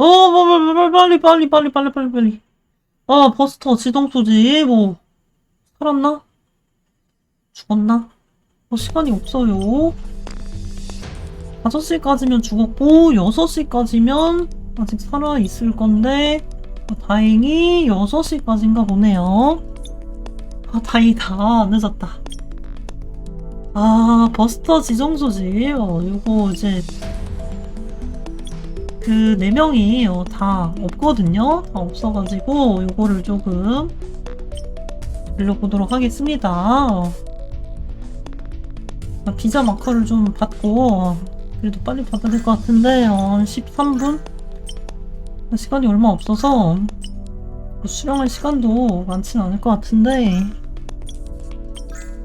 어, 뭐, 뭐, 뭐, 빨리, 빨리, 빨리, 빨리, 빨리, 빨리. 아, 버스터 지동 소지, 뭐, 살았나? 죽었나? 어, 시간이 없어요. 5시까지면 죽었고, 6시까지면 아직 살아있을 건데, 어, 다행히 6시까지인가 보네요. 아, 다행이다. 늦었다. 아, 버스터 지정소지. 어, 이거 이제 그 네 명이 어, 다 없거든요. 다 없어가지고 요거를 조금 돌려보도록 하겠습니다. 아, 비자 마커를 좀 받고 그래도 빨리 받아야 될 것 같은데 어, 한 13분? 시간이 얼마 없어서 뭐 수령할 시간도 많지는 않을 것 같은데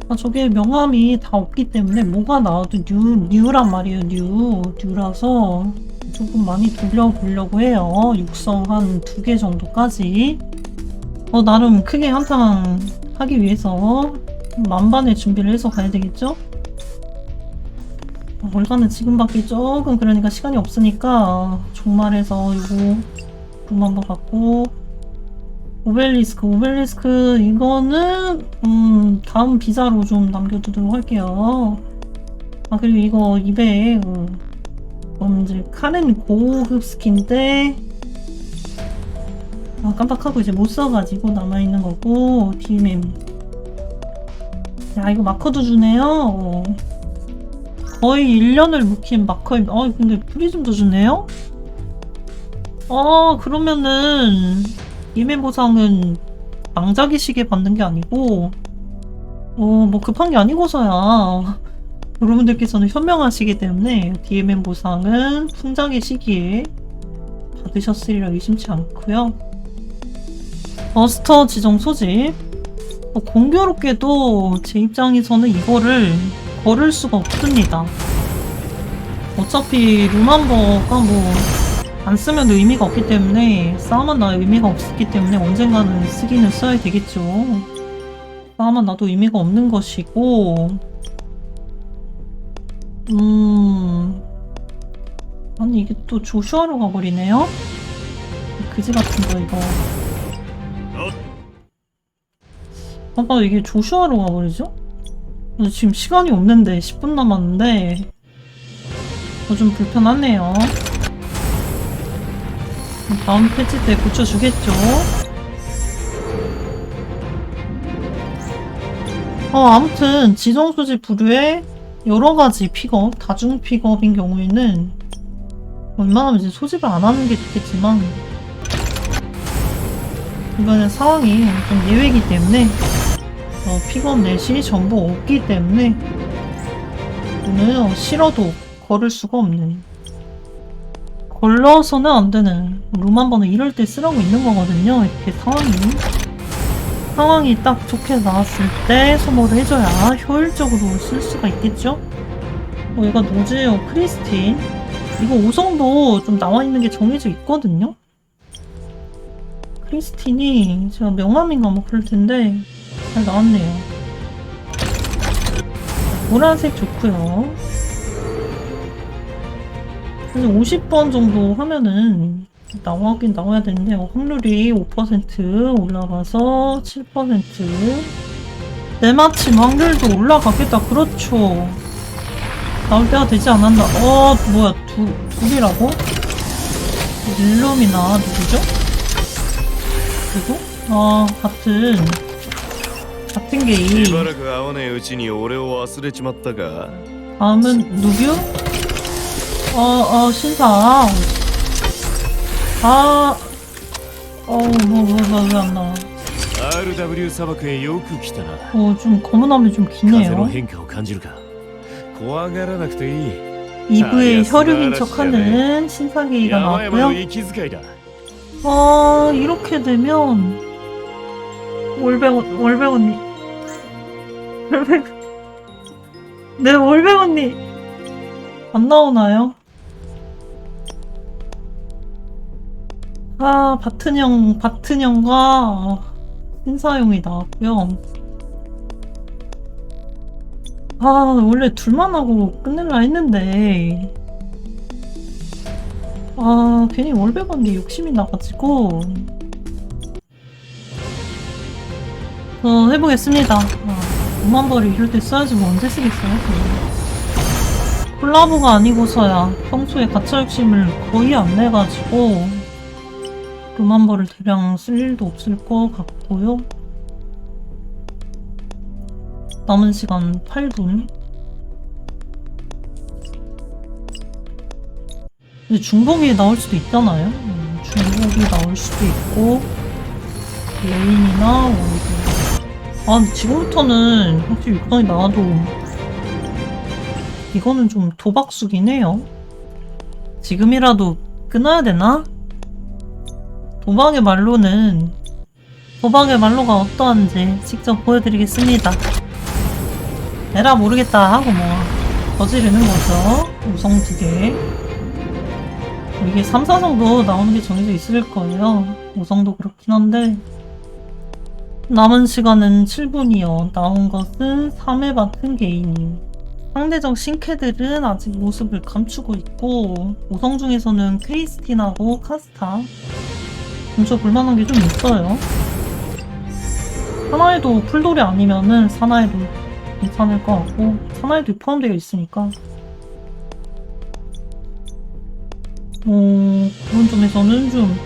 아, 저게 명함이 다 없기 때문에 뭐가 나와도 뉴, 뉴란 말이에요, 뉴. 뉴라서 조금 많이 돌려보려고 해요. 육성 한 두 개 정도까지. 어, 나름 크게 한탕 하기 위해서 만반의 준비를 해서 가야 되겠죠? 어, 월간은 지금 받기 조금 그러니까 시간이 없으니까 종말해서 이거 룸 한번 갖고 오벨리스크, 오벨리스크 이거는 음 다음 비자로 좀 남겨두도록 할게요. 아 그리고 이거 200 카렌 고급 스킨인데 아 깜빡하고 이제 못 써가지고 남아있는 거고 DMM 야 이거 마커도 주네요. 어. 거의 1년을 묵힌 마커 어 근데 프리즘도 주네요? 어 그러면은 이메 보상은 망자기 시계 받는 게 아니고 어뭐 급한 게 아니고서야 여러분들께서는 현명하시기 때문에 DMM 보상은 풍작의 시기에 받으셨으리라 의심치 않고요. 버스터 지정 소집 어, 공교롭게도 제 입장에서는 이거를 걸을 수가 없습니다. 어차피 루만버가 뭐 안 쓰면 의미가 없기 때문에 싸움은 나 의미가 없기 때문에 언젠가는 쓰기는 써야 되겠죠. 싸움은 나도 의미가 없는 것이고 음. 아니, 이게 또 조슈아로 가버리네요? 그지 같은 거, 이거. 봐봐, 이게 조슈아로 가버리죠? 지금 시간이 없는데, 10분 남았는데, 어, 좀 불편하네요. 다음 패치 때 고쳐주겠죠? 어, 아무튼, 지정소지 부류에 여러 가지 픽업, 다중 픽업인 경우에는 웬만하면 이제 소집을 안 하는 게 좋겠지만 이번엔 상황이 좀 예외이기 때문에 어, 픽업 넷이 전부 없기 때문에 오늘 어, 싫어도 걸을 수가 없는 걸러서는 안 되는 룸 한 번은 이럴 때 쓰라고 있는 거거든요. 이렇게 상황이 상황이 딱 좋게 나왔을 때 소모를 해줘야 효율적으로 쓸 수가 있겠죠? 어, 얘가 노즈요 크리스틴 이거 5성도 좀 나와 있는 게 정해져 있거든요? 크리스틴이 제가 명함인가 뭐 그럴 텐데 잘 나왔네요. 노란색 좋고요. 그래서 50번 정도 하면은 나오긴 나와야 되는데 어, 확률이 5% 올라가서 7% 내마침 확률도 올라가겠다 그렇죠 나올 때가 되지 않았나 어 뭐야 두, 둘이라고? 일lum이나 누구죠? 그리고 아 같은 같은 게임 しばらく会わないうちに俺を忘れちまったが 다음은 누뷰? 어, 어, 신사. 아, 어, 뭐, 뭐, 뭐, 왜안 나와? RW 砂漠へよく来たな 어, 좀 검은 화면 좀 風の 기네요. 変化を感じるか怖がらなくていい 이브의 아, 혈육인 알았어, 척하는 신사계가 山々の 나왔고요. 息遣いだ 아, 이렇게 되면 월백 월백 언니, 월백, 네 월백 언니 안 나오나요? 아, 바튼형, 바튼형과 신사용이 나왔고요. 아, 원래 둘만 하고 끝낼라 했는데. 아 괜히 월백원데 욕심이 나가지고. 어 해보겠습니다. 아, 5만 벌을 이럴 때 써야지 뭐 언제 쓰겠어요. 콜라보가 아니고서야 평소에 가짜 욕심을 거의 안 내가지고 5만 벌을 대량 쓸 일도 없을 것 같고요 남은 시간 8분 근데 중복이 나올 수도 있잖아요. 음, 중복이 나올 수도 있고 레인이나 원딜. 아 지금부터는 확실히 육성이 나와도 이거는 좀 도박수긴 해요. 지금이라도 끊어야 되나? 도박의 말로는 도박의 말로가 어떠한지 직접 보여드리겠습니다. 에라 모르겠다 하고 뭐 저지르는 거죠. 우성 두 개. 이게 3, 4성도 나오는 게 정해져 있을 거예요. 5성도 그렇긴 한데. 남은 시간은 7분이요. 나온 것은 3회 같은 개인임. 상대적 신캐들은 아직 모습을 감추고 있고, 5성 중에서는 크리스틴하고 카스타. 진짜 볼만한 게 좀 있어요. 사나이도 풀돌이 아니면은 사나이도 괜찮을 것 같고, 사나이도 포함되어 있으니까. 어, 그런 점에서는 좀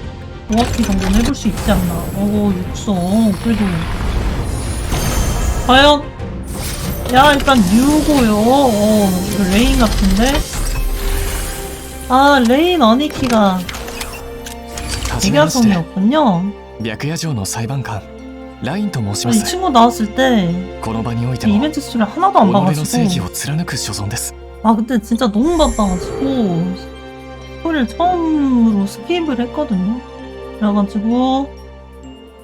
오합기 정도는 해볼 수 있지 않나. 어, 육성. 그래도. 과연? 야, 일단 뉴고요. 어, 이거 레인 같은데? 아, 레인 어니키가 はじめまして 대가성이었군요. 白夜城の裁判官ラインと申し 아, ま 이 す 친구 나왔을 때, この場において 이 も 이벤트 수를 하나도 안 己の正義 봐가지고. を貫く所存です 아, 그때 진짜 너무 바빠가지고, 스토리를 처음으로 스킵을 했거든요. 그래가지고,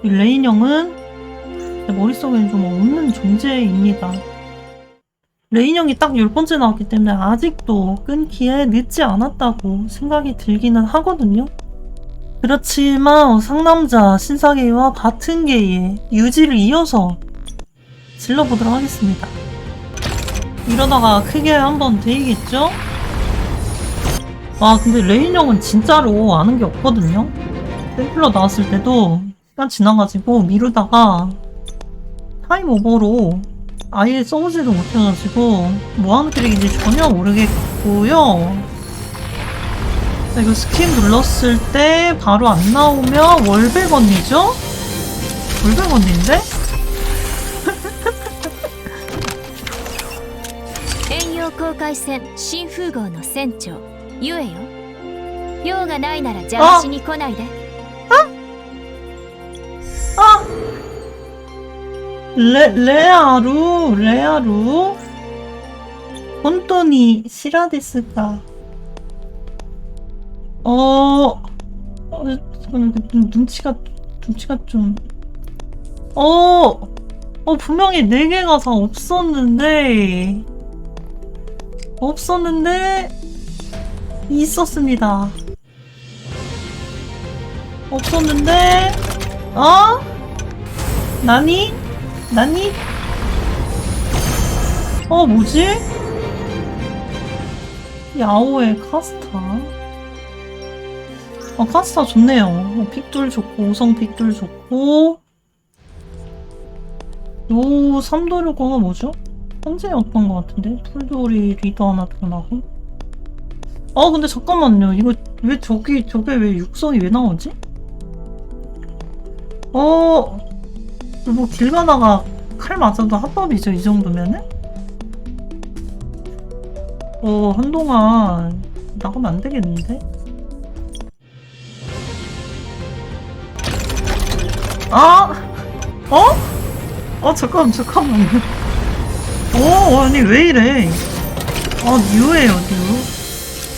이 레인 형은 제 머릿속에는 좀 없는 존재입니다. 레인 형이 딱 열 번째 나왔기 때문에 아직도 끊기에 늦지 않았다고 생각이 들기는 하거든요. 그렇지만 상남자 신사계와 바튼계의 유지를 이어서 질러보도록 하겠습니다. 이러다가 크게 한번 데이겠죠? 와 근데 레인 형은 진짜로 아는 게 없거든요? 샘플러 나왔을 때도 시간 지나가지고 미루다가 타임 오버로 아예 써보지도 못해가지고 뭐하는 캐릭인지 전혀 모르겠고요 자, 이거 스킨 눌렀을 때 바로 안 나오면 월백 언니죠? 월백 언니인데? 遠洋航海船新風号の船長ゆえよ用がないなら邪魔しに来ないで 레, 레아루, 레아루. 혼돈이 시라데스가. 어, 어, 잠깐만, 그 눈- 눈치가, 눈치가 좀. 어, 어, 분명히 네 개가 다 없었는데. 없었는데, 있었습니다. 없었는데, 어? 나니? 나니? 어, 뭐지? 야오의 카스타. 어, 카스타 좋네요. 어, 픽돌 좋고, 오성 픽돌 좋고. 요 삼도류거가 뭐죠? 현재였던 것 같은데? 풀돌이 리더 하나 더 나고. 아, 근데 잠깐만요. 이거 왜 저기, 저게 왜 육성이 왜 나오지? 어, 뭐 길 가다가 칼 맞아도 합법이죠 이 정도면은? 어 한동안 나가면 안 되겠는데? 아! 어? 어 잠깐 잠깐만요 어 아니 왜 이래 아 뉴예요 뉴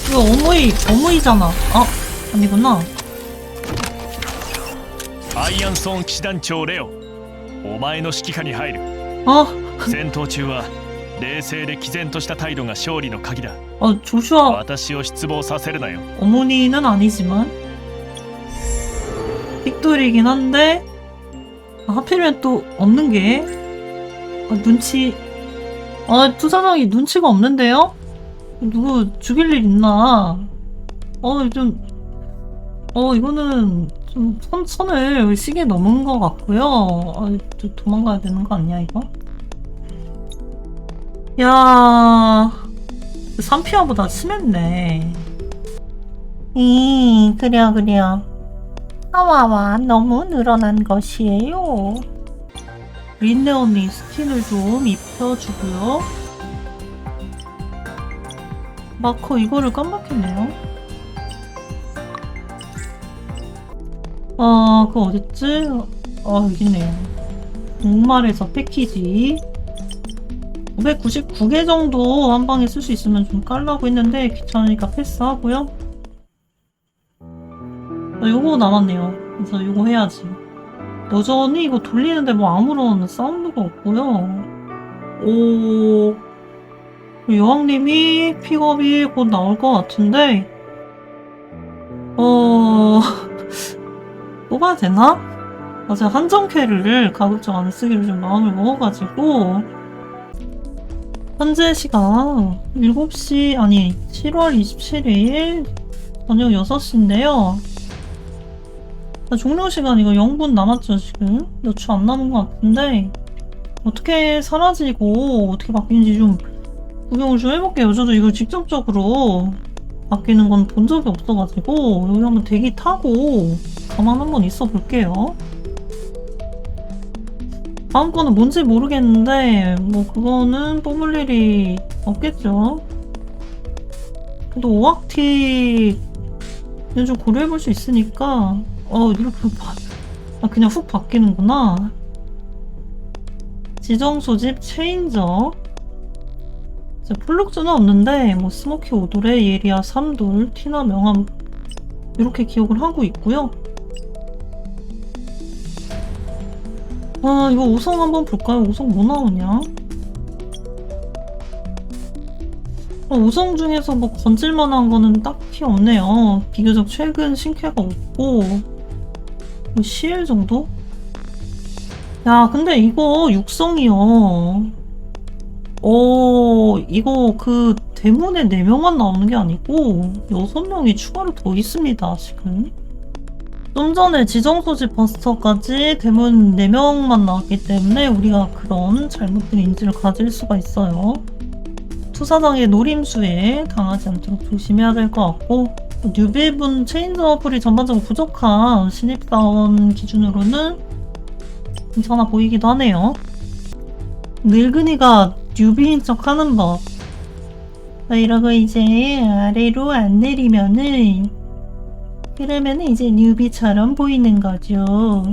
이거 어머이 어머이잖아 아 아니구나 アイアンソーン騎士団長レオお前の指揮下に入る 아, 戦闘中は冷静で毅然とした態度が勝利の鍵だ 아 조슈아 私を失望させるなよ 어머니는 아니지만 픽돌이긴 한데 아, 하필이면 또 없는 게 아, 눈치 아 투사장이 눈치가 없는데요? 누구 죽일 일 있나? 어 좀 어, 이거는 좀 선, 선을 시계 넘은 것 같고요. 아, 도, 도망가야 되는 거 아니야, 이거? 야, 3피아보다 심했네. 이, 그래요, 그래요. 하와와 너무 늘어난 것이에요. 린네 언니 스킨을 좀 입혀주고요. 마커 이거를 깜빡했네요. 아, 그거 어딨지? 아, 여기 있네요. 목말에서 패키지. 599개 정도 한 방에 쓸 수 있으면 좀 깔라고 했는데 귀찮으니까 패스하고요. 아, 요거 남았네요. 그래서 요거 해야지. 여전히 이거 돌리는데 뭐 아무런 사운드가 없고요. 오, 여왕님이 픽업이 곧 나올 것 같은데, 어, 뽑아야 되나? 아직 한정캐를 가급적 안 쓰기로 좀 마음을 먹어가지고, 현재 시간 7시, 아니, 7월 27일 저녁 6시인데요. 종료 시간 이거 0분 남았죠, 지금? 몇초 안 남은 것 같은데, 어떻게 사라지고, 어떻게 바뀌는지 좀 구경을 좀 해볼게요. 저도 이걸 직접적으로 바뀌는 건 본 적이 없어가지고, 여기 한번 대기 타고, 가만 한번 있어 볼게요. 다음 거는 뭔지 모르겠는데, 뭐, 그거는 뽑을 일이 없겠죠. 그래도 오악티, 좀 고려해볼 수 있으니까, 어, 이렇게 바, 아, 그냥 훅 바뀌는구나. 지정 소집 체인저. 이제 플룩즈는 없는데, 뭐, 스모키 오돌에 예리아 3돌, 티나 명함, 이렇게 기억을 하고 있고요. 아, 이거 5성 한번 볼까요? 5성 뭐 나오냐? 어, 5성 중에서 뭐 건질만한 거는 딱히 없네요. 비교적 최근 신캐가 없고, 뭐 CL 정도? 야, 근데 이거 육성이요. 어, 이거 그 대문에 4명만 나오는 게 아니고 6명이 추가로 더 있습니다, 지금. 좀 전에 지정소집 버스터까지 대문 4명만 나왔기 때문에 우리가 그런 잘못된 인지를 가질 수가 있어요. 투사장의 노림수에 당하지 않도록 조심해야 될 것 같고 뉴비분 체인저 어플이 전반적으로 부족한 신입사원 기준으로는 괜찮아 보이기도 하네요. 늙은이가 뉴비인 척 하는 법. 자, 이러고 이제 아래로 안 내리면은 그러면은 이제 뉴비처럼 보이는 거죠.